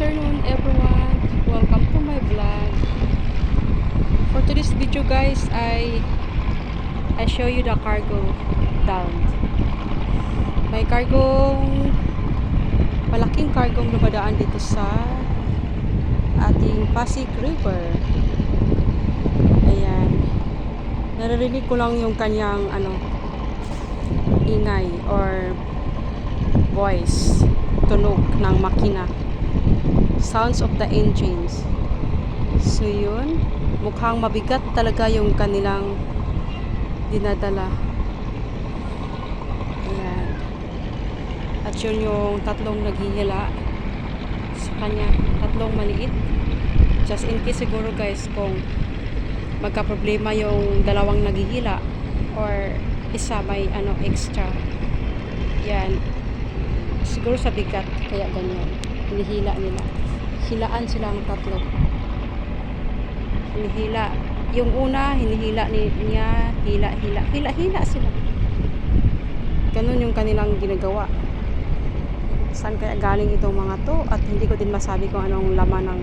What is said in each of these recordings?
afternoon everyone. Welcome to my vlog. For today's video guys, I I show you the cargo down. May cargong malaking cargong dumadaan dito sa ating Pasig River. Ayan. Naririnig ko lang yung kanyang ano ingay or voice tunog ng makina sounds of the engines. So yun. Mukhang mabigat talaga yung kanilang dinadala. Ayan. At yun yung tatlong naghihila sa kanya. Tatlong maliit. Just in case siguro guys kung magka problema yung dalawang naghihila or isa may ano extra. Yan. Siguro sa bigat kaya ganyan. Hinihila nila hilaan silang tatlo. Hinihila. Yung una hinihila ni, niya hila hila. Hila hila sila. Ganun yung kanilang ginagawa. Saan kaya galing itong mga to? At hindi ko din masabi kung anong laman ng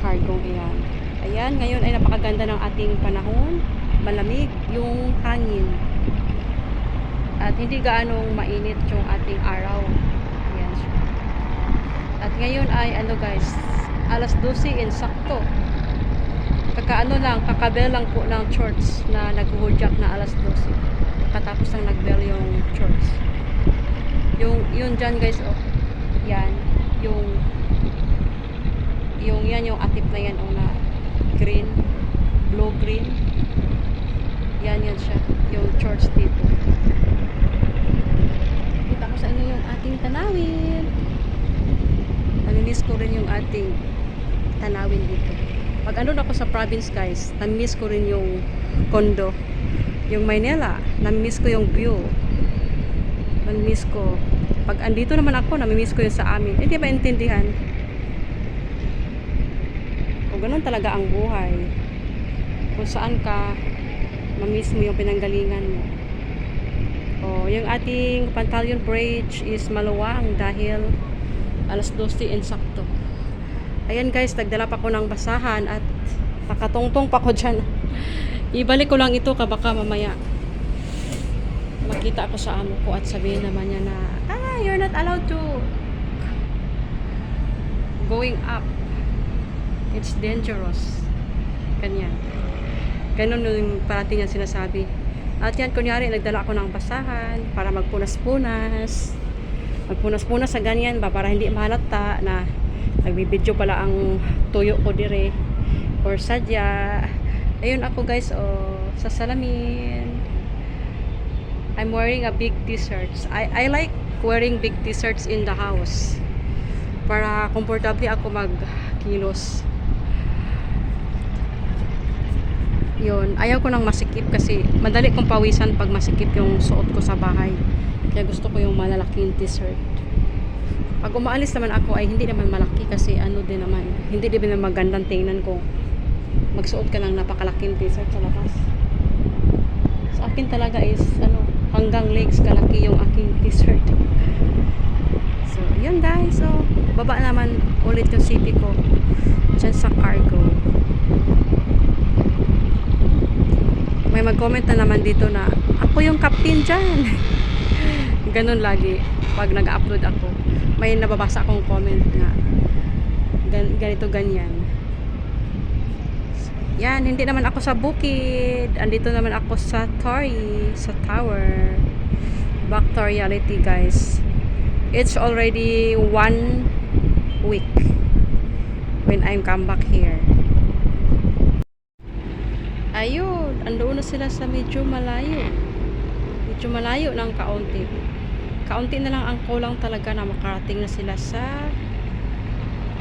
cargong iyan. Ayan ngayon ay napakaganda ng ating panahon. Malamig yung hangin. At hindi gaanong mainit yung ating araw. At ngayon ay ano guys, alas 12 in sakto. Kakaano lang, kakabel lang po ng church na naghuhudyak na alas 12. Katapos lang nagbell yung church. Yung, yun dyan guys, oh. Yan. Yung, yung yan yung atip na yan, oh, na green, blue green. Yan yan siya. Yung church dito. Kita ko sa inyo yung ating tanawin. Namimiss ko rin yung ating tanawin dito. Pag ano ako sa province guys, namimiss ko rin yung condo. Yung Maynila, namimiss ko yung view. Namimiss ko. Pag andito naman ako, namimiss ko yung sa amin. Hindi ba intindihan? O ganun talaga ang buhay. Kung saan ka, mamiss mo yung pinanggalingan mo. Oh, yung ating Pantalion Bridge is maluwang dahil alas 12 insakto. Ayan guys, nagdala pa ko ng basahan at nakatungtong pa ko dyan. Ibalik ko lang ito ka baka mamaya makita ako sa amo ko at sabihin naman niya na ah, you're not allowed to going up. It's dangerous. Ganyan. Ganun yung parati niya sinasabi. At yan, kunyari, nagdala ako ng basahan para magpunas-punas. Magpunas-punas sa ganyan ba para hindi mahalata na nagbibidyo pala ang tuyo ko dire or sadya. Ayun ako guys, oh, sa salamin. I'm wearing a big t-shirts. I, I like wearing big t-shirts in the house. Para komportable ako magkilos. Yun, ayaw ko nang masikip kasi madali kong pawisan pag masikip yung suot ko sa bahay. Kaya gusto ko yung malalaking t-shirt. Pag umaalis naman ako ay hindi naman malaki kasi ano din naman, hindi din naman magandang tingnan ko. Magsuot ka ng napakalaking t-shirt sa labas. Sa akin talaga is ano, hanggang legs kalaki yung aking t-shirt. So, yun guys. So, baba naman ulit yung city ko dyan sa cargo. May mag-comment na naman dito na ako yung captain dyan. Ganun lagi pag nag-upload ako. May nababasa akong comment na gan ganito ganyan. Yan, hindi naman ako sa bukid. Andito naman ako sa Tori, sa tower. Back to reality, guys. It's already one week when I'm come back here. Ayun, andoon na sila sa medyo malayo. Medyo malayo ng kaunti. Kaunti na lang ang kulang talaga na makarating na sila sa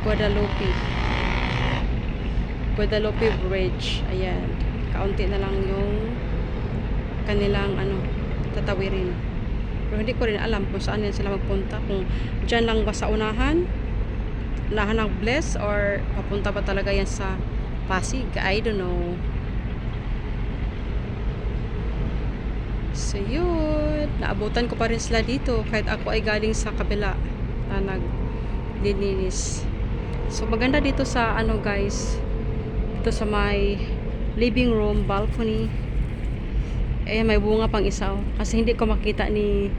Guadalupe. Guadalupe Bridge. Ayan. Kaunti na lang yung kanilang ano, tatawirin. Pero hindi ko rin alam kung saan yan sila magpunta. Kung dyan lang ba sa unahan, unahan ng Bless or papunta ba talaga yan sa Pasig? I don't know. So yun, naabutan ko pa rin sila dito kahit ako ay galing sa kabila na naglilinis. So maganda dito sa ano guys, dito sa may living room, balcony. Eh may bunga pang isa oh. Kasi hindi ko makita ni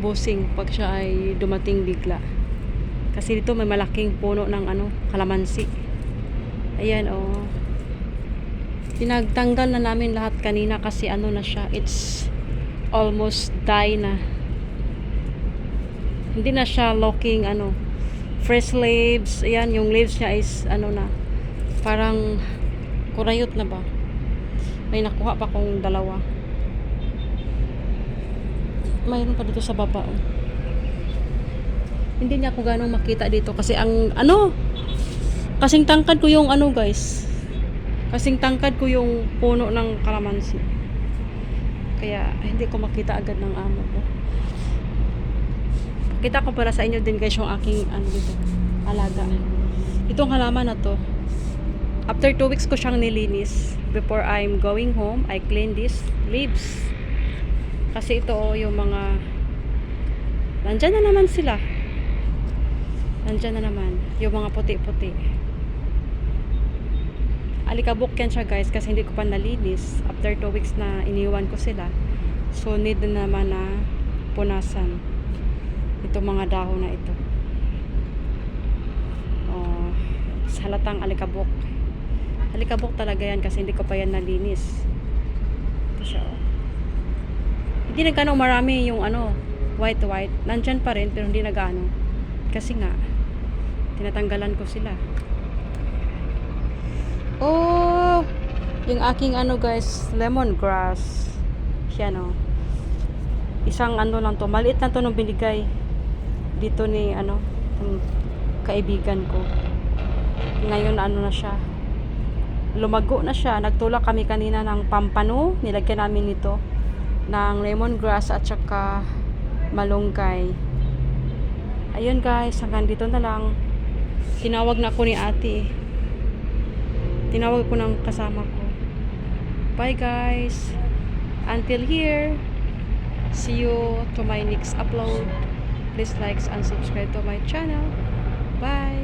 Bossing pag siya ay dumating bigla. Kasi dito may malaking puno ng ano, kalamansi. Ayan oh. Pinagtanggal na namin lahat kanina kasi ano na siya, it's almost die na. Hindi na siya looking ano, fresh leaves. Ayan, yung leaves niya is ano na, parang kurayot na ba? May nakuha pa kong dalawa. Mayroon pa dito sa baba. Oh. Hindi niya ako ganong makita dito kasi ang ano, kasing tangkad ko yung ano guys. Kasing tangkad ko yung puno ng kalamansi. Kaya hindi ko makita agad ng amo ko. Kita ko para sa inyo din guys yung aking ano dito, alaga. Itong halaman na to. After 2 weeks ko siyang nilinis. Before I'm going home, I clean these leaves. Kasi ito oh, yung mga Nandyan na naman sila. Nandyan na naman. Yung mga puti-puti. Alikabok yan siya guys kasi hindi ko pa nalinis. After 2 weeks na iniwan ko sila. So need na naman na punasan. Ito mga dahon na ito. Oh, halatang alikabok. Alikabok talaga yan kasi hindi ko pa yan nalinis. Ito siya oh. Hindi na gano'ng marami yung ano, white white. Nandyan pa rin pero hindi na gaano. Kasi nga, tinatanggalan ko sila. Oh, yung aking ano guys, lemongrass. Yan oh. Isang ano lang to, maliit na to nung binigay dito ni ano, kaibigan ko. Ngayon ano na siya, lumago na siya. Nagtulak kami kanina ng pampano, nilagyan namin nito ng lemongrass at saka malunggay. Ayun guys, hanggang dito na lang. Tinawag na ako ni ate. Tinawag ko ng kasama ko. Bye guys. Until here. See you to my next upload. Please like and subscribe to my channel. Bye.